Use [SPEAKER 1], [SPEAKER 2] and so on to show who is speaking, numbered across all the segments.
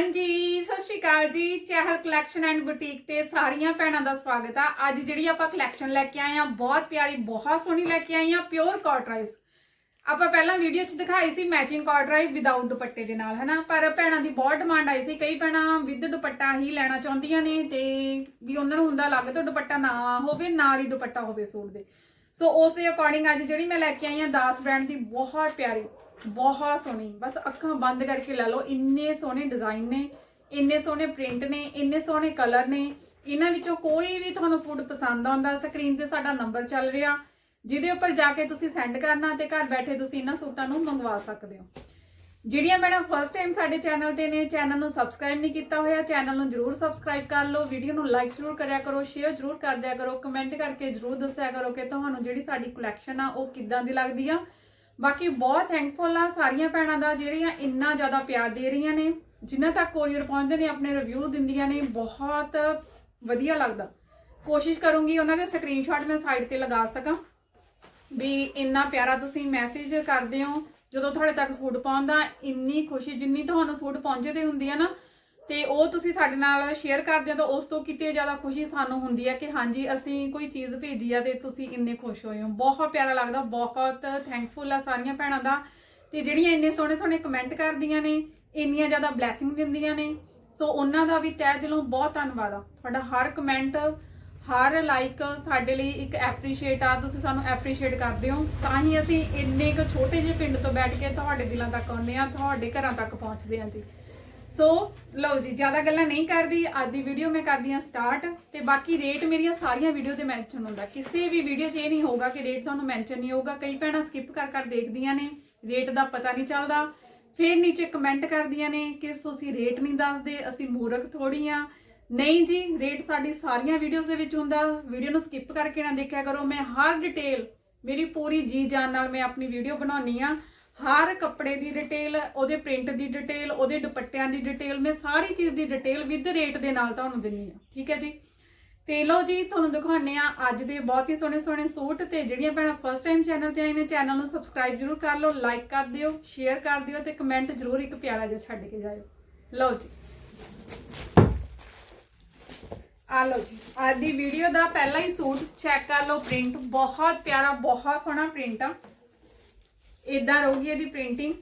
[SPEAKER 1] ਹਾਂਜੀ, ਸਤਿ ਸ਼੍ਰੀ ਅਕਾਲ ਜੀ। ਚਹਿਲ ਕਲੈਕਸ਼ਨ ਐਂਡ ਬੁਟੀਕ ਤੇ ਸਾਰੀਆਂ ਭੈਣਾਂ ਦਾ ਸਵਾਗਤ ਆ। ਅੱਜ ਜਿਹੜੀ ਆਪਾਂ ਕਲੈਕਸ਼ਨ ਲੈ ਕੇ ਆਏ ਆ, ਬਹੁਤ ਪਿਆਰੀ, ਬਹੁਤ ਸੋਹਣੀ ਲੈ ਕੇ ਆਏ ਆ ਪਿਓਰ ਕਾਟਰਾਈਜ਼ ਆਪਾਂ ਪਹਿਲਾਂ ਵੀਡੀਓ 'ਚ ਦਿਖਾਈ ਸੀ ਮੈਚਿੰਗ ਕਾਟਰਾਈਜ਼ ਵਿਦਆਊਟ ਦੁਪੱਟੇ ਦੇ ਨਾਲ, ਹਨਾ? ਪਰ ਭੈਣਾਂ ਦੀ ਬਹੁਤ ਡਿਮਾਂਡ ਆਈ ਸੀ। ਕਈ ਭੈਣਾਂ ਵਿਦ ਦੁਪੱਟਾ ਹੀ ਲੈਣਾ ਚਾਹੁੰਦੀਆਂ ਨੇ ਤੇ ਵੀ ਉਹਨਾਂ ਨੂੰ ਹੁੰਦਾ ਲੱਗ ਤੋਂ ਦੁਪੱਟਾ ਨਾ ਹੋਵੇ, ਨਾਲ ਹੀ ਦੁਪੱਟਾ ਹੋਵੇ ਸੂਟ ਦੇ। ਸੋ ਉਸ ਦੇ ਅਕੋਰਡਿੰਗ ਅੱਜ ਜਿਹੜੀ ਮੈਂ ਲੈ ਕੇ ਆਈ ਆ ਦਾਸ ਬ੍ਰਾਂਡ ਦੀ, ਬਹੁਤ ਪਿਆਰੀ, ਬਹੁਤ ਸੋਹਣੀ। ਬਸ ਅੱਖਾਂ ਬੰਦ ਕਰਕੇ ਲੈ ਲਓ। ਇੰਨੇ ਸੋਹਣੇ ਡਿਜ਼ਾਈਨ ਨੇ, ਇੰਨੇ ਸੋਹਣੇ ਪ੍ਰਿੰਟ ਨੇ, ਇੰਨੇ ਸੋਹਣੇ ਕਲਰ ਨੇ। ਇਹਨਾਂ ਵਿੱਚੋਂ ਕੋਈ ਵੀ ਤੁਹਾਨੂੰ ਸੂਟ ਪਸੰਦ ਆਉਂਦਾ ਸਕਰੀਨ ਤੇ ਸਾਡਾ ਨੰਬਰ ਚੱਲ ਰਿਹਾ। ਜਿਹਦੇ ਉੱਪਰ ਜਾ ਕੇ ਤੁਸੀਂ ਸੈਂਡ ਕਰਨਾ ਤੇ ਘਰ ਬੈਠੇ ਤੁਸੀਂ ਇਹਨਾਂ ਸੂਟਾਂ ਨੂੰ ਮੰਗਵਾ ਸਕਦੇ ਹੋ। ਜਿਹੜੀਆਂ ਮੈਡਮ ਫਸਟ ਟਾਈਮ ਸਾਡੇ ਚੈਨਲ ਤੇ ਨੇ ਚੈਨਲ ਨੂੰ ਸਬਸਕ੍ਰਾਈਬ ਨਹੀਂ ਕੀਤਾ ਹੋਇਆ ਚੈਨਲ ਨੂੰ ਜਰੂਰ ਸਬਸਕ੍ਰਾਈਬ ਕਰ ਲਓ ਵੀਡੀਓ ਨੂੰ ਲਾਈਕ ਜਰੂਰ ਕਰਿਆ ਕਰੋ ਸ਼ੇਅਰ ਜਰੂਰ ਕਰ ਦਿਆ ਕਰੋ ਕਮੈਂਟ ਕਰਕੇ ਜਰੂਰ ਦੱਸਿਆ ਕਰੋ ਕਿ ਤੁਹਾਨੂੰ ਜਿਹੜੀ ਸਾਡੀ ਕਲੈਕਸ਼ਨ ਆ, ਉਹ ਕਿੱਦਾਂ ਦੀ ਲੱਗਦੀ ਆ। ਬਾਕੀ ਬਹੁਤ ਥੈਂਕਫੁਲ ਆ ਸਾਰੀਆਂ ਭੈਣਾਂ ਦਾ, ਜਿਹੜੀਆਂ ਇੰਨਾ ਜ਼ਿਆਦਾ ਪਿਆਰ ਦੇ ਰਹੀਆਂ ਨੇ ਜਿਨ੍ਹਾਂ ਤੱਕ ਕੋਰੀਅਰ ਪਹੁੰਚਦੇ ਨੇ, ਆਪਣੇ ਰਿਵਿਊ ਦਿੰਦੀਆਂ ਨੇ, ਬਹੁਤ ਵਧੀਆ ਲੱਗਦਾ। ਕੋਸ਼ਿਸ਼ ਕਰੂੰਗੀ ਉਹਨਾਂ ਦੇ ਸਕਰੀਨਸ਼ਾਟ ਮੈਂ ਸਾਈਡ ਤੇ ਲਗਾ ਸਕਾਂ, ਵੀ ਇੰਨਾ ਪਿਆਰਾ ਤੁਸੀਂ ਮੈਸੇਜ ਕਰਦੇ ਹੋ ਜਦੋਂ ਤੁਹਾਡੇ ਤੱਕ ਸੂਟ ਪਹੁੰਚਦਾ ਇੰਨੀ ਖੁਸ਼ੀ, ਜਿੰਨੀ ਤੁਹਾਨੂੰ ਸੂਟ ਪਹੁੰਚੇ ਤੇ ਹੁੰਦੀ ਹੈ ਨਾ, ਤੇ ਉਹ ਤੁਸੀਂ ਸਾਡੇ ਨਾਲ ਸ਼ੇਅਰ ਕਰਦੇ ਹੋ, ਤਾਂ ਉਸ ਤੋਂ ਕਿਤੇ ਜ਼ਿਆਦਾ ਖੁਸ਼ੀ ਸਾਨੂੰ ਹੁੰਦੀ ਹੈ ਕਿ ਹਾਂਜੀ, ਅਸੀਂ ਕੋਈ ਚੀਜ਼ ਭੇਜੀ ਆ ਤੇ ਤੁਸੀਂ ਇੰਨੇ ਖੁਸ਼ ਹੋਏ ਹੋ। ਬਹੁਤ ਪਿਆਰਾ ਲੱਗਦਾ, ਬਹੁਤ ਥੈਂਕਫੁਲ ਆ ਸਾਰੀਆਂ ਭੈਣਾਂ ਦਾ। ਤੇ ਜਿਹੜੀਆਂ ਇੰਨੇ ਸੋਹਣੇ ਸੋਹਣੇ ਕਮੈਂਟ ਕਰਦੀਆਂ ਨੇ, ਇੰਨੀਆਂ ਜ਼ਿਆਦਾ ਬਲੇਸਿੰਗ ਦਿੰਦੀਆਂ ਨੇ। ਸੋ ਉਹਨਾਂ ਦਾ ਵੀ ਤਹਿ ਦਿਲੋਂ ਬਹੁਤ ਧੰਨਵਾਦ ਆ। ਤੁਹਾਡਾ ਹਰ ਕਮੈਂਟ ਹਰ ਲਾਈਕ ਸਾਡੇ ਲਈ ਇੱਕ ਐਪਰੀਸ਼ੀਏਟ ਆ, ਤੁਸੀਂ ਸਾਨੂੰ ਐਪਰੀਸ਼ੀਏਟ ਕਰਦੇ ਹੋ। ਤਾਂ ਹੀ ਅਸੀਂ ਇੰਨੇ ਕੁ ਛੋਟੇ ਜਿਹੇ ਪਿੰਡ ਤੋਂ ਬੈਠ ਕੇ ਤੁਹਾਡੇ ਦਿਲਾਂ ਤੱਕ ਆਉਂਦੇ ਆ ਤੁਹਾਡੇ ਘਰਾਂ ਤੱਕ ਪਹੁੰਚਦੇ ਆ ਜੀ। ਸੋ ਲਓ ਜੀ, ਜ਼ਿਆਦਾ ਗੱਲਾਂ ਨਹੀਂ ਕਰਦੀ, ਅੱਜ ਦੀ ਵੀਡੀਓ ਮੈਂ ਕਰਦੀ ਆ ਸਟਾਰਟ ਤੇ ਬਾਕੀ ਰੇਟ ਮੇਰੀਆਂ ਸਾਰੀਆਂ ਵੀਡੀਓ ਤੇ ਮੈਂਸ਼ਨ ਹੁੰਦਾ। ਕਿਸੇ ਵੀ ਵੀਡੀਓ 'ਚ ਇਹ ਨਹੀਂ ਹੋਊਗਾ ਕਿ ਰੇਟ ਤੁਹਾਨੂੰ ਮੈਂਸ਼ਨ ਨਹੀਂ ਹੋਊਗਾ। ਕਈ ਭੈਣਾਂ ਸਕਿਪ ਕਰ ਕਰ ਦੇਖਦੀਆਂ ਨੇ ਰੇਟ ਦਾ ਪਤਾ ਨਹੀਂ ਚੱਲਦਾ। ਫਿਰ ਨੀਚੇ ਕਮੈਂਟ ਕਰਦੀਆਂ ਨੇ ਕਿ ਤੁਸੀਂ ਰੇਟ ਨਹੀਂ ਦੱਸਦੇ, ਅਸੀਂ ਮੂਰਖ ਥੋੜੀ ਆ ਨਹੀਂ ਜੀ ਰੇਟ ਸਾਡੀ ਸਾਰੀਆਂ ਵੀਡੀਓਜ਼ ਦੇ ਵਿੱਚ ਹੁੰਦਾ। ਵੀਡੀਓ ਨੂੰ ਸਕਿਪ ਕਰਕੇ ਨਾ ਦੇਖਿਆ ਕਰੋ। ਮੈਂ ਹਰ ਡਿਟੇਲ ਮੇਰੀ ਪੂਰੀ ਜੀ ਜਾਨ ਨਾਲ ਮੈਂ ਆਪਣੀ ਵੀਡੀਓ ਬਣਾਉਣੀ ਆ ਹਰ ਕੱਪੜੇ ਦੀ ਡਿਟੇਲ ਉਹਦੇ ਪ੍ਰਿੰਟ ਦੀ ਡਿਟੇਲ ਉਹਦੇ ਦੁਪੱਟਿਆਂ ਦੀ ਡਿਟੇਲ ਮੈਂ ਸਾਰੀ ਚੀਜ਼ ਦੀ ਡਿਟੇਲ ਵਿਦ ਰੇਟ ਦੇ ਨਾਲ ਤੁਹਾਨੂੰ ਦਿੰਨੀ ਆ ਠੀਕ ਹੈ ਜੀ? ਤੇ ਲਓ ਜੀ, ਤੁਹਾਨੂੰ ਦਿਖਾਉਂਦੇ ਆ ਅੱਜ ਦੇ ਬਹੁਤ ਹੀ ਸੋਹਣੇ ਸੋਹਣੇ ਸੂਟ ਤੇ ਜਿਹੜੀਆਂ ਭੈਣਾਂ ਫਸਟ ਟਾਈਮ ਚੈਨਲ ਤੇ ਆਏ ਨੇ ਚੈਨਲ ਨੂੰ ਸਬਸਕ੍ਰਾਈਬ ਜਰੂਰ ਕਰ ਲਓ ਲਾਈਕ ਕਰ ਦਿਓ ਸ਼ੇਅਰ ਕਰ ਦਿਓ ਤੇ ਕਮੈਂਟ ਜਰੂਰ ਇੱਕ ਪਿਆਰਾ ਜਿਹਾ ਛੱਡ ਕੇ ਜਾਇਓ। ਲਓ ਜੀ। ਆ ਲਓ ਜੀ, ਅੱਜ ਦੀ ਵੀਡੀਓ ਦਾ ਪਹਿਲਾ ਹੀ ਸੂਟ ਚੈੱਕ ਕਰ ਲਓ ਪ੍ਰਿੰਟ ਬਹੁਤ ਪਿਆਰਾ, ਬਹੁਤ ਸੋਹਣਾ ਪ੍ਰਿੰਟ ਆ। ਇਦਾਂ ਰਹੂਗੀ ਇਹਦੀ ਪ੍ਰਿੰਟਿੰਗ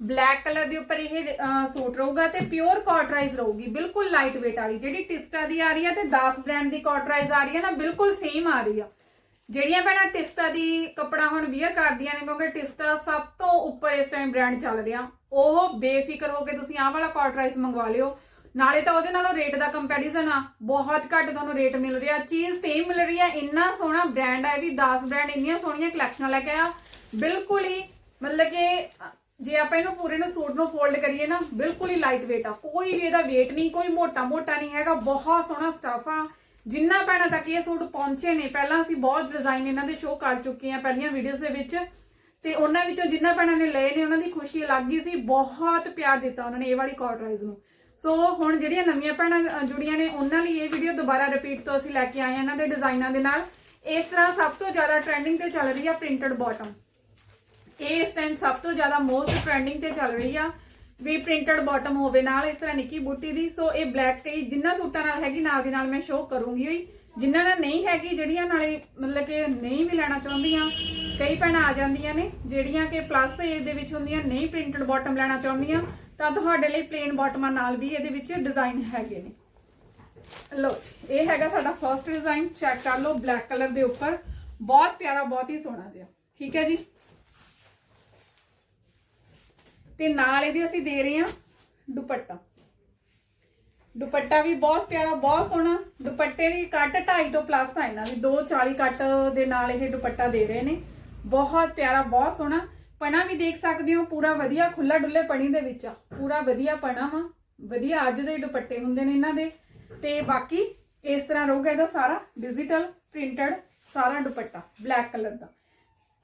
[SPEAKER 1] ਬਲੈਕ ਕਲਰ ਦੇ ਉੱਪਰ ਇਹ ਸੂਟ ਰਹੂਗਾ ਤੇ ਪਿਓਰ ਕਾਟਰਾਈਜ਼ ਰਹੂਗੀ, ਬਿਲਕੁਲ ਲਾਈਟ weight ਵਾਲੀ। ਜਿਹੜੀ ਟਿਸਟਾ ਦੀ ਆ ਰਹੀ ਆ ਤੇ 10 ਬ੍ਰਾਂਡ ਦੀ ਕਾਟਰਾਈਜ਼ ਆ ਰਹੀ ਹੈ ਨਾ, ਬਿਲਕੁਲ ਸੇਮ ਆ ਰਹੀ ਆ। ਜਿਹੜੀਆਂ ਭੈਣਾਂ ਟਿਸਟਾ ਦੀ ਕੱਪੜਾ ਹੁਣ ਵੀਅਰ ਕਰਦੀਆਂ ਨੇ, ਕਿਉਂਕਿ ਟਿਸਟਾ ਸਭ ਤੋਂ ਉੱਪਰ ਇਸ ਟਾਈਮ ਬ੍ਰਾਂਡ ਚੱਲ ਰਿਹਾ। ਉਹ ਬੇਫਿਕਰ ਹੋ ਕੇ ਤੁਸੀਂ ਆਹ ਵਾਲਾ ਕਾਟਰਾਈਜ਼ ਮੰਗਵਾ ਲਿਓ। ਨਾਲੇ ਤਾਂ ਉਹਦੇ ਨਾਲੋਂ ਰੇਟ ਦਾ ਕੰਪੈਰੀਜ਼ਨ ਆ, ਬਹੁਤ ਘੱਟ ਤੁਹਾਨੂੰ ਰੇਟ ਮਿਲ ਰਿਹਾ, ਚੀਜ਼ ਸੇਮ ਮਿਲ ਰਹੀ ਆ ਇੰਨਾ ਸੋਹਣਾ ਬ੍ਰਾਂਡ ਆ ਵੀ 10 ਬ੍ਰਾਂਡ ਇੰਨੀਆਂ ਸੋਹਣੀਆਂ ਕਲੈਕਸ਼ਨਾਂ ਲੈ ਕੇ ਆ ਬਿਲਕੁਲ ਹੀ, ਮਤਲਬ ਕਿ, ਜੇ ਆਪਾਂ ਇਹਨੂੰ ਪੂਰੇ ਨੂੰ ਸੂਟ ਨੂੰ ਫੋਲਡ ਕਰੀਏ ਨਾ, ਬਿਲਕੁਲ ਹੀ ਲਾਈਟ weight ਆ, ਕੋਈ ਵੀ ਇਹਦਾ weight ਨਹੀਂ, ਕੋਈ ਮੋਟਾ ਮੋਟਾ ਨਹੀਂ ਹੈਗਾ, ਬਹੁਤ ਸੋਹਣਾ ਸਟਫ ਆ। ਜਿੰਨਾ ਪੈਣਾ ਤੱਕ ਇਹ ਸੂਟ ਪਹੁੰਚੇ ਨੇ, ਪਹਿਲਾਂ ਅਸੀਂ ਬਹੁਤ ਡਿਜ਼ਾਈਨ ਇਹਨਾਂ ਦੇ ਸ਼ੋਅ ਕਰ ਚੁੱਕੇ ਆ ਪਹਿਲੀਆਂ ਵੀਡੀਓਜ਼ ਦੇ ਵਿੱਚ। ਤੇ ਉਹਨਾਂ ਵਿੱਚੋਂ ਜਿੰਨਾ ਪੈਣਾ ਨੇ ਲਏ ਨੇ, ਉਹਨਾਂ ਦੀ ਖੁਸ਼ੀ ਅਲੱਗ ਹੀ ਸੀ, ਬਹੁਤ ਪਿਆਰ ਦਿੱਤਾ ਉਹਨਾਂ ਨੇ ਇਹ ਵਾਲੀ ਕਾਟਰਾਈਜ਼ ਨੂੰ। ਸੋ ਹੁਣ ਜਿਹੜੀਆਂ ਨਵੀਆਂ ਭੈਣਾਂ ਜੁੜੀਆਂ ਨੇ, ਉਹਨਾਂ ਲਈ ਇਹ ਵੀਡੀਓ ਦੁਬਾਰਾ ਰਿਪੀਟ ਤੋਂ ਅਸੀਂ ਲੈ ਕੇ ਆਏ ਹਾਂ ਇਹਨਾਂ ਦੇ ਡਿਜ਼ਾਈਨਾਂ ਦੇ ਨਾਲ। ਇਸ ਤਰ੍ਹਾਂ ਸਭ ਤੋਂ ਜ਼ਿਆਦਾ ਟ੍ਰੈਂਡਿੰਗ ਤੇ ਚੱਲ ਰਹੀ ਆ ਪ੍ਰਿੰਟਡ ਬਾਟਮ ਇਹ ਇਸ ਟਾਈਮ ਸਭ ਤੋਂ ਜ਼ਿਆਦਾ ਮੋਸਟ ਟ੍ਰੈਂਡਿੰਗ ਤੇ ਚੱਲ ਰਹੀ ਆ ਵੀ ਪ੍ਰਿੰਟਡ ਬਾਟਮ ਹੋਵੇ ਨਾਲ, ਇਸ ਤਰ੍ਹਾਂ ਨਿੱਕੀ ਬੂਟੀ ਦੀ। ਸੋ ਇਹ ਬਲੈਕ ਤੇ ਜਿੰਨਾ ਸੂਟਾਂ ਨਾਲ ਹੈਗੀ, ਨਾਲ ਦੀ ਨਾਲ ਮੈਂ ਸ਼ੋਅ ਕਰੂੰਗੀ ਹੋਈ ਜਿਨ੍ਹਾਂ ਨਾਲ ਨਹੀਂ ਹੈਗੀ, ਜਿਹੜੀਆਂ ਨਾਲੇ ਮਤਲਬ ਕਿ ਨਹੀਂ ਵੀ ਲੈਣਾ ਚਾਹੁੰਦੀਆਂ, ਕਈ ਭੈਣਾਂ ਆ ਜਾਂਦੀਆਂ ਨੇ, ਜਿਹੜੀਆਂ ਕਿ ਪਲੱਸ ਏਜ ਦੇ ਵਿੱਚ ਹੁੰਦੀਆਂ, ਨਹੀਂ ਪ੍ਰਿੰਟਡ ਬਾਟਮ ਲੈਣਾ ਚਾਹੁੰਦੀਆਂ। ਤਾਂ ਤੁਹਾਡੇ ਲਈ ਪਲੇਨ ਬਾਟਮਾਂ ਨਾਲ ਵੀ ਇਹਦੇ ਵਿੱਚ ਡਿਜ਼ਾਈਨ ਹੈਗੇ ਨੇ। ਲਓ ਇਹ ਹੈਗਾ ਸਾਡਾ ਫਰਸਟ ਡਿਜ਼ਾਈਨ ਚੈੱਕ ਕਰ ਲਓ ਬਲੈਕ ਕਲਰ ਦੇ ਉੱਪਰ। ਬਹੁਤ ਪਿਆਰਾ, ਬਹੁਤ ਹੀ ਸੋਹਣਾ ਜਿਹਾ। ਠੀਕ ਹੈ ਜੀ? ਤੇ ਨਾਲ ਇਹਦੀ ਅਸੀਂ ਦੇ ਰਹੇ ਹਾਂ ਦੁਪੱਟਾ। ਦੁਪੱਟਾ ਵੀ ਬਹੁਤ ਪਿਆਰਾ, ਬਹੁਤ ਸੋਹਣਾ। ਦੁਪੱਟੇ ਦੀ ਕੱਟ 2.5 ਤੋਂ ਪਲੱਸ ਆ ਇਹਨਾਂ ਦੀ। 240 ਕੱਟ ਦੇ ਨਾਲ ਇਹ ਦੁਪੱਟਾ ਦੇ ਰਹੇ ਨੇ। ਬਹੁਤ ਪਿਆਰਾ, ਬਹੁਤ ਸੋਹਣਾ। ਪਣਾ ਵੀ ਦੇਖ ਸਕਦੇ ਹੋ, ਪੂਰਾ ਵਧੀਆ ਖੁੱਲਾ ਡੁੱਲੇ ਪਣੀ ਦੇ ਵਿੱਚ ਆ। ਪੂਰਾ ਵਧੀਆ ਪਣਾ ਵਾ, ਵਧੀਆ ਅੱਜ ਦੇ ਦੁਪੱਟੇ ਹੁੰਦੇ ਨੇ ਇਹਨਾਂ ਦੇ। ਤੇ ਬਾਕੀ ਇਸ ਤਰ੍ਹਾਂ ਰਹੂਗਾ ਇਹਦਾ ਸਾਰਾ ਡਿਜੀਟਲ ਪ੍ਰਿੰਟਡ ਸਾਰਾ ਦੁਪੱਟਾ ਬਲੈਕ ਕਲਰ ਦਾ।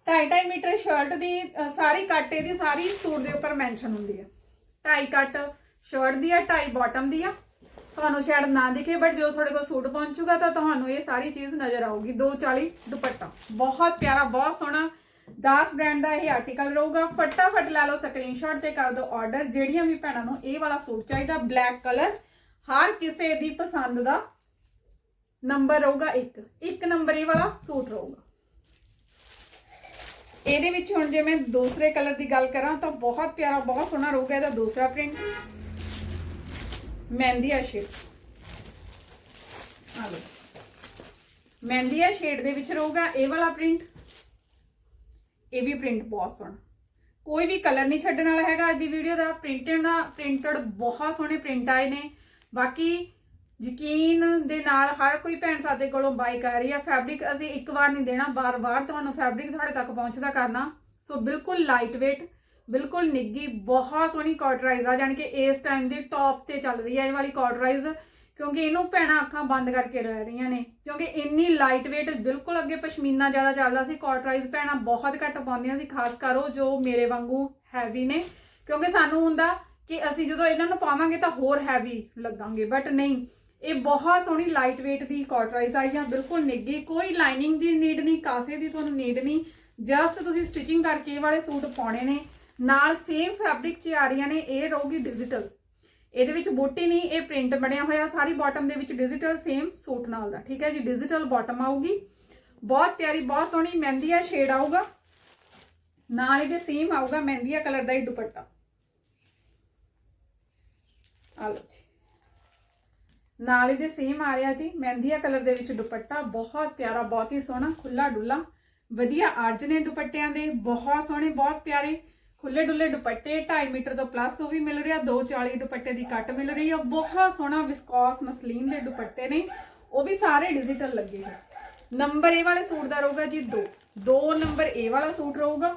[SPEAKER 1] 2.5 ਮੀਟਰ ਸ਼ਰਟ ਦੀ ਸਾਰੀ ਕੱਟ ਇਹਦੀ ਸਾਰੀ ਸੂਟ ਦੇ ਉੱਪਰ ਮੈਂਸ਼ਨ ਹੁੰਦੀ ਹੈ 2.5 ਕੱਟ ਸ਼ਰਟ ਦੀ ਆ 2.5 ਬਾਟਮ ਦੀ ਆ। ਤੁਹਾਨੂੰ ਸ਼ਾਇਦ ਨਾ ਦਿਖੇ ਬਟ ਜਦੋਂ ਤੁਹਾਡੇ ਕੋਲ ਸੂਟ ਪਹੁੰਚੂਗਾ ਤਾਂ ਤੁਹਾਨੂੰ ਇਹ ਸਾਰੀ ਚੀਜ਼ ਨਜ਼ਰ ਆਊਗੀ। 240 ਦੁਪੱਟਾ। ਬਹੁਤ ਪਿਆਰਾ, ਬਹੁਤ ਸੋਹਣਾ ਦਾਸ ਬ੍ਰਾਂਡ ਦਾ ਇਹ ਆਰਟੀਕਲ ਰਹੂਗਾ। ਫਟਾਫਟ ਲੈ ਲਓ ਸਕਰੀਨਸ਼ਾਟ ਤੇ ਕਰ ਦਿਓ ਆਰਡਰ ਜਿਹੜੀਆਂ ਵੀ ਭੈਣਾਂ ਨੂੰ ਇਹ ਵਾਲਾ ਸੂਟ ਚਾਹੀਦਾ ਬਲੈਕ ਕਲਰ ਹਰ ਕਿਸੇ ਦੀ ਪਸੰਦ ਦਾ ਨੰਬਰ ਰਹੂਗਾ ਇੱਕ। ਇੱਕ ਨੰਬਰ ਇਹ ਵਾਲਾ ਸੂਟ ਰਹੂਗਾ। ਇਹਦੇ ਵਿੱਚ ਹੁਣ ਜੇ ਮੈਂ ਦੂਸਰੇ ਕਲਰ ਦੀ ਗੱਲ ਕਰਾਂ ਤਾਂ ਬਹੁਤ ਪਿਆਰਾ, ਬਹੁਤ ਸੋਹਣਾ ਰਹੂਗਾ ਇਹਦਾ ਦੂਸਰਾ ਪ੍ਰਿੰਟ ਮਹਿੰਦੀਆ ਸ਼ੇਡ ਆ ਲਓ। ਮਹਿੰਦੀਆ ਸ਼ੇਡ ਦੇ ਵਿੱਚ ਰਹੂਗਾ ਇਹ ਵਾਲਾ ਪ੍ਰਿੰਟ ਇਹ ਵੀ ਪ੍ਰਿੰਟ ਬਹੁਤ ਸੋਹਣਾ। ਕੋਈ ਵੀ ਕਲਰ ਨਹੀਂ ਛੱਡਣ ਵਾਲਾ ਹੈਗਾ ਅੱਜ ਦੀ ਵੀਡੀਓ ਦਾ। ਪ੍ਰਿੰਟਡ ਦਾ ਪ੍ਰਿੰਟਡ ਬਹੁਤ ਸੋਹਣੇ ਪ੍ਰਿੰਟ ਆਏ ਨੇ। ਬਾਕੀ ਯਕੀਨ ਦੇ ਨਾਲ ਹਰ ਕੋਈ ਭੈਣ ਸਾਡੇ ਕੋਲੋਂ ਬਾਈ ਕਰ ਰਹੀ ਹੈ ਫੈਬਰਿਕ ਅਸੀਂ ਇੱਕ ਵਾਰ ਨਹੀਂ ਦੇਣਾ ਬਾਰ-ਬਾਰ ਤੁਹਾਨੂੰ ਫੈਬਰਿਕ ਤੁਹਾਡੇ ਤੱਕ ਪਹੁੰਚਦਾ ਕਰਨਾ। ਸੋ ਬਿਲਕੁਲ ਲਾਈਟ weight ਬਿਲਕੁਲ ਨਿੱਗੀ ਬਹੁਤ ਸੋਹਣੀ ਕਾਟਰਾਈਜ਼ ਆ ਜਾਣੀ ਕਿ ਇਸ ਟਾਈਮ ਦੀ ਟੌਪ ਤੇ ਚੱਲ ਰਹੀ ਹੈ ਇਹ ਵਾਲੀ ਕਾਟਰਾਈਜ਼ ਕਿਉਂਕਿ ਇਹਨੂੰ ਭੈਣਾਂ ਅੱਖਾਂ ਬੰਦ ਕਰਕੇ ਰਹਿ ਰਹੀਆਂ ਨੇ। ਕਿਉਂਕਿ ਇੰਨੀ ਲਾਈਟ weight ਬਿਲਕੁਲ ਅੱਗੇ ਪਸ਼ਮੀਨਾ ਜ਼ਿਆਦਾ ਚੱਲਦਾ ਸੀ ਕਾਟਰਾਈਜ਼ ਭੈਣਾਂ ਬਹੁਤ ਘੱਟ ਪਾਉਂਦੀਆਂ ਸੀ, ਖਾਸ ਕਰ ਉਹ ਜੋ ਮੇਰੇ ਵਾਂਗੂ ਹੈਵੀ ਨੇ। ਕਿਉਂਕਿ ਸਾਨੂੰ ਹੁੰਦਾ ਕਿ ਅਸੀਂ ਜਦੋਂ ਇਹਨਾਂ ਨੂੰ ਪਾਵਾਂਗੇ ਤਾਂ ਹੋਰ ਹੈਵੀ ਲੱਗਾਂਗੇ ਬਟ ਨਹੀਂ। ਇਹ ਬਹੁਤ ਸੋਹਣੀ ਲਾਈਟ weight ਦੀ ਕਾਟਰਾਈਜ਼ ਆਈ ਆ, ਬਿਲਕੁਲ ਨਿੱਗੀ ਕੋਈ ਲਾਈਨਿੰਗ ਦੀ ਨੀਡ ਨਹੀਂ, ਕਾਸੇ ਦੀ ਤੁਹਾਨੂੰ ਨੀਡ ਨਹੀਂ। ਜਸਟ ਤੁਸੀਂ ਸਟਿਚਿੰਗ ਕਰਕੇ ਇਹ ਵਾਲੇ ਸੂਟ ਪਾਉਣੇ ਨੇ। ਨਾਲ ਸੇਮ ਫੈਬਰਿਕ 'ਚ ਆ ਰਹੀਆਂ ਨੇ, ਇਹ ਰਹੂਗੀ ਡਿਜੀਟਲ ਇਹਦੇ ਵਿੱਚ ਬੂਟੀ ਨਹੀਂ, ਇਹ ਪ੍ਰਿੰਟ ਬਣਿਆ ਹੋਇਆ, ਸਾਰੀ ਬਾਟਮ ਦੇ ਵਿੱਚ ਡਿਜੀਟਲ ਸੇਮ ਸੂਟ ਨਾਲ ਦਾ, ਠੀਕ ਹੈ ਜੀ? ਡਿਜੀਟਲ ਬਾਟਮ ਆਊਗੀ। ਬਹੁਤ ਪਿਆਰੀ, ਬਹੁਤ ਸੋਹਣੀ ਮਹਿੰਦੀਆ ਸ਼ੇਡ ਆਊਗਾ। ਨਾਲ ਇਹਦੇ ਸੇਮ ਆਊਗਾ ਮਹਿੰਦੀਆ ਕਲਰ ਦਾ ਹੀ ਦੁਪੱਟਾ। ਆ ਲਓ ਜੀ। ਨਾਲ ਇਹਦੇ ਸੇਮ ਆ ਰਿਹਾ ਜੀ, ਮਹਿੰਦੀਆ ਕਲਰ ਦੇ ਵਿੱਚ ਦੁਪੱਟਾ। ਬਹੁਤ ਪਿਆਰਾ, ਬਹੁਤ ਹੀ ਸੋਹਣਾ ਖੁੱਲਾ ਡੁੱਲਾ। ਵਧੀਆ ਆਰਜ ਨੇ ਦੁਪੱਟਿਆਂ ਦੇ, ਬਹੁਤ ਸੋਹਣੇ, ਬਹੁਤ ਪਿਆਰੇ। ਖੁੱਲੇ ਡੁੱਲੇ ਦੁਪੱਟੇ 2.5 ਮੀਟਰ ਤੋਂ ਪਲੱਸ ਉਹ ਵੀ ਮਿਲ ਰਿਹਾ 240 ਦੁਪੱਟੇ ਦੀ ਕੱਟ ਮਿਲ ਰਹੀ ਆ। ਬਹੁਤ ਸੋਹਣਾ ਵਿਸਕੋਸ ਮਸਲੀਨ ਦੇ ਦੁਪੱਟੇ ਨੇ। ਉਹ ਵੀ ਸਾਰੇ ਡਿਜੀਟਲ ਲੱਗੇ ਹੋਏ ਨੰਬਰ ਇਹ ਵਾਲੇ ਸੂਟ ਦਾ ਰਹੂਗਾ ਜੀ 2 2 ਨੰਬਰ ਇਹ ਵਾਲਾ ਸੂਟ ਰਹੂਗਾ।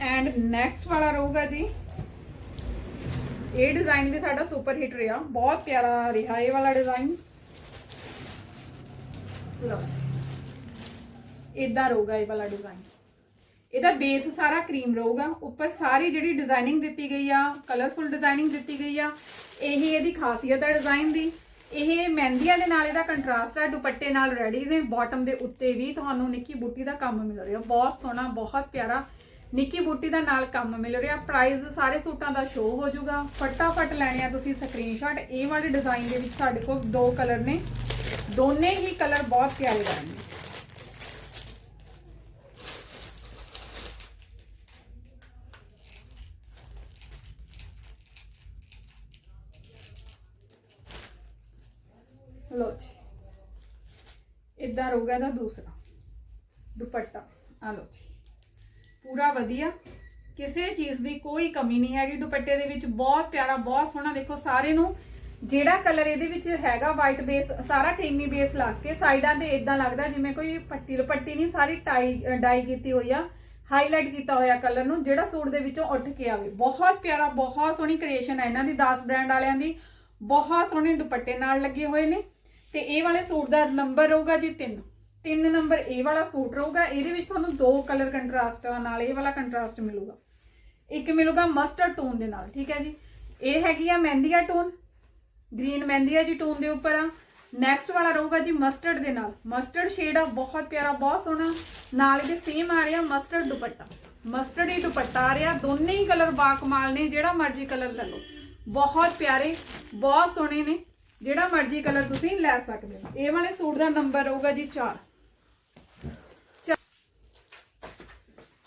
[SPEAKER 1] ਐਂਡ ਨੈਕਸਟ ਵਾਲਾ ਰਹੂਗਾ ਜੀ। ਇਹ ਡਿਜ਼ਾਈਨ ਵੀ ਸਾਡਾ ਸੁਪਰ ਹਿੱਟ ਰਿਹਾ। ਬਹੁਤ ਪਿਆਰਾ ਰਿਹਾ ਇਹ ਵਾਲਾ ਡਿਜ਼ਾਈਨ ਲਓ ਜੀ। ਇਦਾਂ ਰਹੂਗਾ ਇਹ ਵਾਲਾ ਡਿਜ਼ਾਈਨ ਇਹਦਾ ਬੇਸ ਸਾਰਾ ਕਰੀਮ ਰਹੂਗਾ। ਉੱਪਰ ਸਾਰੀ ਜਿਹੜੀ ਡਿਜ਼ਾਈਨਿੰਗ ਦਿੱਤੀ ਗਈ ਆ ਕਲਰਫੁਲ ਡਿਜ਼ਾਈਨਿੰਗ ਦਿੱਤੀ ਗਈ ਆ, ਇਹੀ ਇਹਦੀ ਖਾਸੀਅਤ ਹੈ ਡਿਜ਼ਾਈਨ ਦੀ। ਇਹ ਮਹਿੰਦੀਆਂ ਦੇ ਨਾਲ ਇਹਦਾ ਕੰਟਰਾਸਟ ਹੈ ਦੁਪੱਟੇ ਨਾਲ ਰੈਡੀ ਨੇ ਬਾਟਮ ਦੇ ਉੱਤੇ ਵੀ ਤੁਹਾਨੂੰ ਨਿੱਕੀ ਬੂਟੀ ਦਾ ਕੰਮ ਮਿਲ ਰਿਹਾ। ਬਹੁਤ ਸੋਹਣਾ, ਬਹੁਤ ਪਿਆਰਾ ਨਿੱਕੀ ਬੂਟੀ ਦਾ ਨਾਲ ਕੰਮ ਮਿਲ ਰਿਹਾ। ਪ੍ਰਾਈਸ ਸਾਰੇ ਸੂਟਾਂ ਦਾ ਸ਼ੋ ਹੋ ਜਾਊਗਾ। ਫਟਾਫਟ ਲੈਣੇ ਆ ਤੁਸੀਂ ਸਕਰੀਨਸ਼ਾਟ ਇਹ ਵਾਲੇ ਡਿਜ਼ਾਈਨ ਦੇ ਵਿੱਚ ਸਾਡੇ ਕੋਲ ਦੋ ਕਲਰ ਨੇ। ਦੋਨੇ ਹੀ ਕਲਰ ਬਹੁਤ ਪਿਆਰੇ ਬਣਨਗੇ ਲੋ ਜੀ ਇਦਾਂ ਇਹਦਾ ਦੂਸਰਾ। ਦੁਪੱਟਾ। ਆ ਲੋ ਜੀ। ਪੂਰਾ ਵਧੀਆ। ਕਿਸੇ ਚੀਜ਼ ਦੀ ਕੋਈ ਕਮੀ ਨਹੀਂ ਹੈਗੀ। ਦੁਪੱਟੇ ਦੇ ਵਿੱਚ ਬਹੁਤ ਪਿਆਰਾ, ਬਹੁਤ ਸੋਹਣਾ। ਦੇਖੋ, ਸਾਰੇ ਨੂੰ ਜਿਹੜਾ ਕਲਰ ਇਹਦੇ ਵਿੱਚ ਹੈਗਾ ਵਾਈਟ ਬੇਸ ਸਾਰਾ ਕਰੀਮੀ ਬੇਸ ਲੱਗ ਕੇ ਸਾਈਡਾਂ ਤੇ ਇਦਾਂ ਲੱਗਦਾ ਜਿਵੇਂ ਕੋਈ ਪੱਟੀ ਲਪੱਟੀ ਨਹੀਂ, ਸਾਰੀ ਟਾਈ, ਡਾਈ ਕੀਤੀ ਹੋਈ ਆ। ਹਾਈਲਾਈਟ ਕੀਤਾ ਹੋਇਆ ਕਲਰ ਨੂੰ, ਜਿਹੜਾ ਸੂਟ ਦੇ ਵਿੱਚੋਂ ਉੱਠ ਕੇ ਆਵੇ। ਬਹੁਤ ਪਿਆਰਾ, ਬਹੁਤ ਸੋਹਣੀ ਕ੍ਰੀਏਸ਼ਨ ਹੈ ਇਹਨਾਂ ਦੀ 10 ਬ੍ਰਾਂਡ ਵਾਲਿਆਂ ਦੀ। ਬਹੁਤ ਸੋਹਣੇ ਦੁਪੱਟੇ ਨਾਲ ਲੱਗੇ ਹੋਏ ਨੇ। ਤੇ ਇਹ ਵਾਲੇ ਸੂਟ ਦਾ ਨੰਬਰ ਰਹੂਗਾ ਜੀ 3 3 ਨੰਬਰ ਇਹ ਵਾਲਾ ਸੂਟ ਰਹੂਗਾ, ਇਹਦੇ ਵਿੱਚ ਤੁਹਾਨੂੰ ਦੋ ਕਲਰ ਕੰਟਰਾਸਟ ਨਾਲ ਇਹ ਵਾਲਾ ਕੰਟਰਾਸਟ ਮਿਲੂਗਾ। ਇੱਕ ਮਿਲੂਗਾ ਮਸਟਰਡ ਟੋਨ ਦੇ ਨਾਲ, ਠੀਕ ਹੈ ਜੀ। ਇਹ ਹੈਗੀ ਆ ਮਹਿੰਦੀਆ ਟੋਨ ਗ੍ਰੀਨ ਮਹਿੰਦੀਆ ਜੀ ਟੋਨ ਦੇ ਉੱਪਰ ਆ। ਨੈਕਸਟ ਵਾਲਾ ਰਹੂਗਾ ਜੀ ਮਸਟਰਡ ਦੇ ਨਾਲ। ਮਸਟਰਡ ਸ਼ੇਡ ਆ, ਬਹੁਤ ਪਿਆਰਾ, ਬਹੁਤ ਸੋਹਣਾ। ਨਾਲ ਇਹਦੇ ਸੇਮ ਆ ਰਿਹਾ ਮਸਟਰਡ ਦੁਪੱਟਾ। ਮਸਟਰਡ ਹੀ ਦੁਪੱਟਾ ਆ ਰਿਹਾ, ਦੋਨੇ ਹੀ ਕਲਰ ਬਾਕਮਾਲ ਨੇ, ਜਿਹੜਾ ਮਰਜ਼ੀ ਕਲਰ ਲੈ ਲਓ। ਬਹੁਤ ਪਿਆਰੇ, ਬਹੁਤ ਸੋਹਣੇ ਨੇ। ਜਿਹੜਾ ਮਰਜ਼ੀ ਕਲਰ ਤੁਸੀਂ ਲੈ ਸਕਦੇ ਹੋ। ਇਹ ਵਾਲੇ ਸੂਟ ਦਾ ਨੰਬਰ ਰਹੂਗਾ ਜੀ 4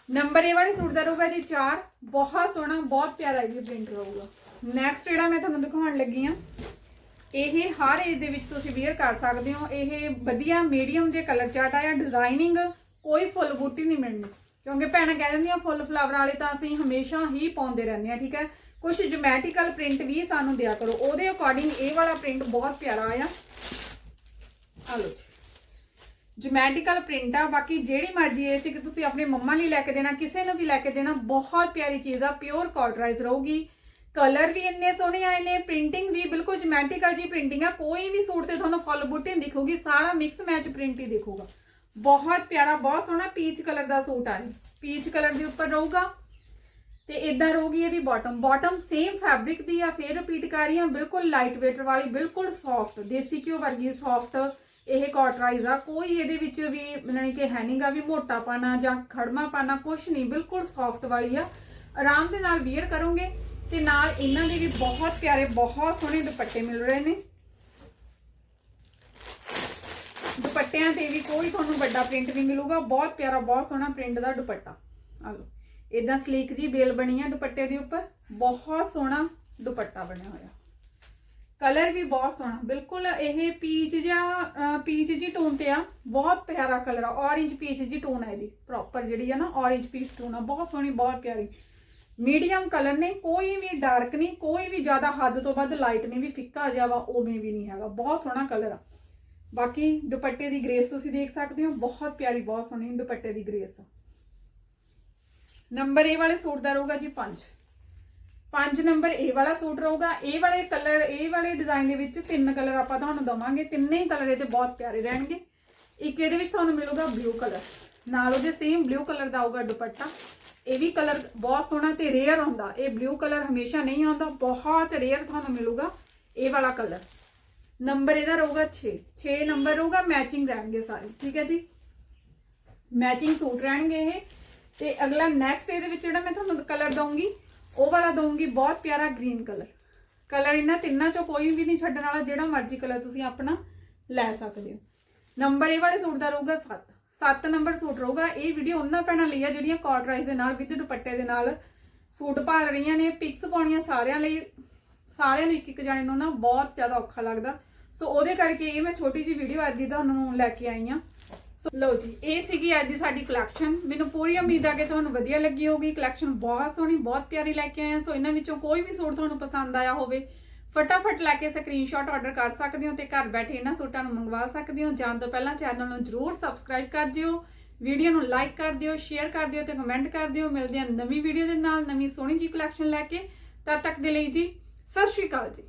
[SPEAKER 1] ਨੰਬਰ ਇਹ ਵਾਲੇ ਸੂਟ ਦਾ ਰਹੂਗਾ ਜੀ 4 ਬਹੁਤ ਸੋਹਣਾ, ਬਹੁਤ ਪਿਆਰਾ ਇਹ ਪ੍ਰਿੰਟ ਰਹੂਗਾ। ਨੈਕਸਟ ਜਿਹੜਾ ਮੈਂ ਤੁਹਾਨੂੰ ਦਿਖਾਉਣ ਲੱਗੀ ਆ ਇਹ ਹਰ ਏਜ ਦੇ ਵਿੱਚ ਤੁਸੀਂ ਵੇਅਰ ਕਰ ਸਕਦੇ ਹੋ। ਇਹ ਵਧੀਆ ਮੀਡੀਅਮ ਜੇ ਕਲਰ ਚਾਰਟ ਆ ਜਾਂ ਡਿਜ਼ਾਈਨਿੰਗ ਕੋਈ ਫੁੱਲ ਬੂਟੀ ਨਹੀਂ ਮਿਲਣੀ। ਕਿਉਂਕਿ ਭੈਣਾਂ ਕਹਿ ਦਿੰਦੀਆਂ, ਫੁੱਲ ਫਲਾਵਰ ਵਾਲੇ ਤਾਂ ਅਸੀਂ ਹਮੇਸ਼ਾ ਹੀ ਪਾਉਂਦੇ ਰਹਿੰਦੇ ਆ ਠੀਕ ਹੈ? ਕੁਝ ਜਮੈਟੀਕਲ ਪ੍ਰਿੰਟ ਵੀ ਸਾਨੂੰ ਦਿਆ ਕਰੋ। ਉਹਦੇ ਅਕੋਰਡਿੰਗ ਇਹ ਵਾਲਾ ਪ੍ਰਿੰਟ ਬਹੁਤ ਪਿਆਰਾ ਆਇਆ ਆ ਲਓ ਜੀ। ਜਮੈਟੀਕਲ ਪ੍ਰਿੰਟ ਆ। ਬਾਕੀ ਜਿਹੜੀ ਮਰਜ਼ੀ ਇਹ ਚ ਕਿ ਤੁਸੀਂ ਆਪਣੇ ਮੰਮਾ ਲਈ ਲੈ ਕੇ ਦੇਣਾ, ਕਿਸੇ ਨੂੰ ਵੀ ਲੈ ਕੇ ਦੇਣਾ, ਬਹੁਤ ਪਿਆਰੀ ਚੀਜ਼ ਆ। ਪਿਓਰ ਕਾਟਰਾਈਜ਼ ਰਹੂਗੀ। ਕਲਰ ਵੀ ਇੰਨੇ ਸੋਹਣੇ ਆਏ ਨੇ ਪ੍ਰਿੰਟਿੰਗ ਵੀ ਬਿਲਕੁਲ ਜਮੈਟੀਕਲ ਜੀ ਪ੍ਰਿੰਟਿੰਗ ਆ। ਕੋਈ ਵੀ ਸੂਟ ਤੇ ਤੁਹਾਨੂੰ ਫੁੱਲ ਬੂਟੇ ਨਹੀਂ ਦਿਖੂਗੀ, ਸਾਰਾ ਮਿਕਸ ਮੈਚ ਪ੍ਰਿੰਟ ਹੀ ਦਿਖੂਗਾ। ਬਹੁਤ ਪਿਆਰਾ, ਬਹੁਤ ਸੋਹਣਾ ਪੀਚ ਕਲਰ ਦਾ ਸੂਟ ਆ ਇਹ। ਪੀਚ ਕਲਰ ਦੇ ਉੱਪਰ ਰਹੂਗਾ। ਤੇ ਇਦਾਂ ਰਹੂਗੀ ਇਹਦੀ ਬਾਟਮ ਬਾਟਮ ਸੇਮ ਫੈਬਰਿਕ ਦੀ ਆ, ਫੇਰ ਰਿਪੀਟ ਕਰ ਰਹੀ ਹਾਂ ਬਿਲਕੁਲ ਲਾਈਟ weight ਵਾਲੀ, ਬਿਲਕੁਲ ਸੌਫਟ ਦੇਸੀ ਘਿਓ ਵਰਗੀ ਸੌਫਟ ਇਹ ਕਾਟਰਾਈਜ਼ ਆ। ਕੋਈ ਇਹਦੇ ਵਿੱਚ ਵੀ ਮਤਲਬ ਕਿ ਹੈ ਨਹੀਂਗਾ ਵੀ ਮੋਟਾ ਪਾਣਾ ਜਾਂ ਖੜਮਾ ਪਾਣਾ ਕੁਝ ਨਹੀਂ, ਬਿਲਕੁਲ ਸੌਫਟ ਵਾਲੀ ਆ। ਆਰਾਮ ਦੇ ਨਾਲ ਵੀਅਰ ਕਰੋਗੇ ਤੇ ਨਾਲ ਇਹਨਾਂ ਦੇ ਵੀ ਬਹੁਤ ਪਿਆਰੇ, ਬਹੁਤ ਸੋਹਣੇ ਦੁਪੱਟੇ ਮਿਲ ਰਹੇ ਨੇ। ਦੁਪੱਟਿਆਂ ਤੇ ਵੀ ਕੋਈ ਤੁਹਾਨੂੰ ਵੱਡਾ ਪ੍ਰਿੰਟ ਨਹੀਂ ਮਿਲੂਗਾ। ਬਹੁਤ ਪਿਆਰਾ, ਬਹੁਤ ਸੋਹਣਾ ਪ੍ਰਿੰਟ ਦਾ ਦੁਪੱਟਾ। ਆ ਲਓ। ਇਦਾਂ ਸਲੀਕ ਜੀ ਬੇਲ ਬਣੀ ਆ ਦੁਪੱਟੇ ਦੇ ਉੱਪਰ, ਬਹੁਤ ਸੋਹਣਾ ਦੁਪੱਟਾ ਬਣਿਆ ਹੋਇਆ। ਕਲਰ ਵੀ ਬਹੁਤ ਸੋਹਣਾ, ਬਿਲਕੁਲ ਇਹ ਪੀਚ ਜਾਂ ਪੀਚ ਜੀ ਟੋਨ ਤੇ ਆ, ਬਹੁਤ ਪਿਆਰਾ ਕਲਰ ਆ ਔਰੇਂਜ ਪੀਚ ਜੀ ਟੋਨ ਹੈ ਇਹਦੀ ਪ੍ਰੋਪਰ ਜਿਹੜੀ ਆ ਨਾ ਔਰੇਂਜ ਪੀਚ ਟੋਨ ਆ, ਬਹੁਤ ਸੋਹਣੀ, ਬਹੁਤ ਪਿਆਰੀ। ਮੀਡੀਅਮ ਕਲਰ ਨੇ ਕੋਈ ਵੀ ਡਾਰਕ ਨਹੀਂ, ਕੋਈ ਵੀ ਜ਼ਿਆਦਾ ਹੱਦ ਤੋਂ ਵੱਧ ਲਾਈਟ ਨਹੀਂ, ਵੀ ਫਿੱਕਾ ਜਿਹਾ ਵਾ, ਉਵੇਂ ਵੀ ਨਹੀਂ ਹੈਗਾ, ਬਹੁਤ ਸੋਹਣਾ ਕਲਰ ਆ। ਬਾਕੀ ਦੁਪੱਟੇ ਦੀ ਗ੍ਰੇਸ ਤੁਸੀਂ ਦੇਖ ਸਕਦੇ ਹੋ, ਬਹੁਤ ਪਿਆਰੀ, ਬਹੁਤ ਸੋਹਣੀ ਦੁਪੱਟੇ ਦੀ ਗ੍ਰੇਸ ਆ। ਨੰਬਰ ਇਹ ਵਾਲੇ ਸੂਟ ਦਾ ਰਹੂਗਾ ਜੀ 5 5 ਨੰਬਰ ਇਹ ਵਾਲਾ ਸੂਟ ਰਹੂਗਾ। ਇਹ ਵਾਲੇ ਕਲਰ ਇਹ ਵਾਲੇ ਡਿਜ਼ਾਈਨ ਦੇ ਵਿੱਚ ਤਿੰਨ ਕਲਰ ਆਪਾਂ ਤੁਹਾਨੂੰ ਦਵਾਂਗੇ। ਤਿੰਨੇ ਹੀ ਕਲਰ ਇਹਦੇ ਬਹੁਤ ਪਿਆਰੇ ਰਹਿਣਗੇ। ਇੱਕ ਇਹਦੇ ਵਿੱਚ ਤੁਹਾਨੂੰ ਮਿਲੂਗਾ ਬਲੂ ਕਲਰ ਨਾਲ ਉਹਦੇ ਸੇਮ ਬਲੂ ਕਲਰ ਦਾ ਆਊਗਾ ਦੁਪੱਟਾ। ਇਹ ਵੀ ਕਲਰ ਬਹੁਤ ਸੋਹਣਾ ਤੇ ਰੇਅਰ ਹੁੰਦਾ ਇਹ ਬਲੂ ਕਲਰ ਹਮੇਸ਼ਾ ਨਹੀਂ ਆਉਂਦਾ। ਬਹੁਤ ਰੇਅਰ ਤੁਹਾਨੂੰ ਮਿਲੂਗਾ ਇਹ ਵਾਲਾ ਕਲਰ ਨੰਬਰ ਇਹਦਾ ਰਹੂਗਾ 6 6 ਨੰਬਰ ਰਹੂਗਾ ਮੈਚਿੰਗ ਰਹਿਣਗੇ ਸਾਰੇ। ਠੀਕ ਹੈ ਜੀ? ਮੈਚਿੰਗ ਸੂਟ ਰਹਿਣਗੇ ਇਹ। ਤੇ ਅਗਲਾ ਨੈਕਸਟ ਇਹਦੇ ਵਿੱਚ ਜਿਹੜਾ ਮੈਂ ਤੁਹਾਨੂੰ ਕਲਰ ਦਊਂਗੀ, ਉਹ ਵਾਲਾ ਦਊਂਗੀ ਬਹੁਤ ਪਿਆਰਾ ਗ੍ਰੀਨ ਕਲਰ ਕਲਰ ਇਹਨਾਂ ਤਿੰਨਾਂ ਚੋਂ ਕੋਈ ਵੀ ਨਹੀਂ ਛੱਡਣ ਵਾਲਾ, ਜਿਹੜਾ ਮਰਜ਼ੀ ਕਲਰ ਤੁਸੀਂ ਆਪਣਾ ਲੈ ਸਕਦੇ ਹੋ। ਨੰਬਰ ਇਹ ਵਾਲੇ ਸੂਟ ਦਾ ਰਹੂਗਾ 7 7 ਨੰਬਰ ਸੂਟ ਰਹੂਗਾ। ਇਹ ਵੀਡੀਓ ਉਹਨਾਂ ਭੈਣਾਂ ਲਈ ਆ ਜਿਹੜੀਆਂ ਕਾਟਰਾਈਜ਼ ਦੇ ਨਾਲ, ਵਿਦ ਦੁਪੱਟੇ ਦੇ ਨਾਲ ਸੂਟ ਭਾਲ ਰਹੀਆਂ ਨੇ। ਪਿਕਸ ਪਾਉਣੀਆਂ ਸਾਰਿਆਂ ਲਈ, ਸਾਰਿਆਂ ਨੂੰ ਇੱਕ ਇੱਕ ਜਾਣੇ ਨੂੰ ਨਾ ਬਹੁਤ ਜ਼ਿਆਦਾ ਔਖਾ ਲੱਗਦਾ। ਸੋ ਉਹਦੇ ਕਰਕੇ ਇਹ ਮੈਂ ਛੋਟੀ ਜੀ ਵੀਡੀਓ ਅੱਜ ਦੀ ਤੁਹਾਨੂੰ ਲੈ ਕੇ ਆਈ ਆ ਸੋ ਲਓ ਜੀ, ਇਹ ਸੀਗੀ ਅੱਜ ਦੀ ਸਾਡੀ ਕਲੈਕਸ਼ਨ ਮੈਨੂੰ ਪੂਰੀ ਉਮੀਦ ਆ ਕਿ ਤੁਹਾਨੂੰ ਵਧੀਆ ਲੱਗੀ ਹੋਊਗੀ। ਕਲੈਕਸ਼ਨ ਬਹੁਤ ਸੋਹਣੀ, ਬਹੁਤ ਪਿਆਰੀ ਲੈ ਕੇ ਆਏ ਹਾਂ। ਸੋ ਇਹਨਾਂ ਵਿੱਚੋਂ ਕੋਈ ਵੀ ਸੂਟ ਤੁਹਾਨੂੰ ਪਸੰਦ ਆਇਆ ਹੋਵੇ, ਫਟਾਫਟ ਲੈ ਕੇ ਸਕਰੀਨਸ਼ਾਟ ਆਰਡਰ ਕਰ ਸਕਦੇ ਹੋ ਤੇ ਘਰ ਬੈਠੇ ਇਹਨਾਂ ਸੂਟਾਂ ਨੂੰ ਮੰਗਵਾ ਸਕਦੇ ਹੋ। ਜਾਣ ਤੋਂ ਪਹਿਲਾਂ ਚੈਨਲ ਨੂੰ ਜਰੂਰ ਸਬਸਕ੍ਰਾਈਬ ਕਰ ਦਿਓ। ਵੀਡੀਓ ਨੂੰ ਲਾਈਕ ਕਰ ਦਿਓ ਸ਼ੇਅਰ ਕਰ ਦਿਓ ਤੇ ਕਮੈਂਟ ਕਰ ਦਿਓ। ਮਿਲਦੇ ਹਾਂ ਨਵੀਂ ਵੀਡੀਓ ਦੇ ਨਾਲ, ਨਵੀਂ ਸੋਹਣੀ ਜੀ ਕਲੈਕਸ਼ਨ ਲੈ ਕੇ। ਤਦ ਤੱਕ ਦੇ ਲਈ ਜੀ, ਸਤਿ ਸ਼੍ਰੀ ਅਕਾਲ ਜੀ।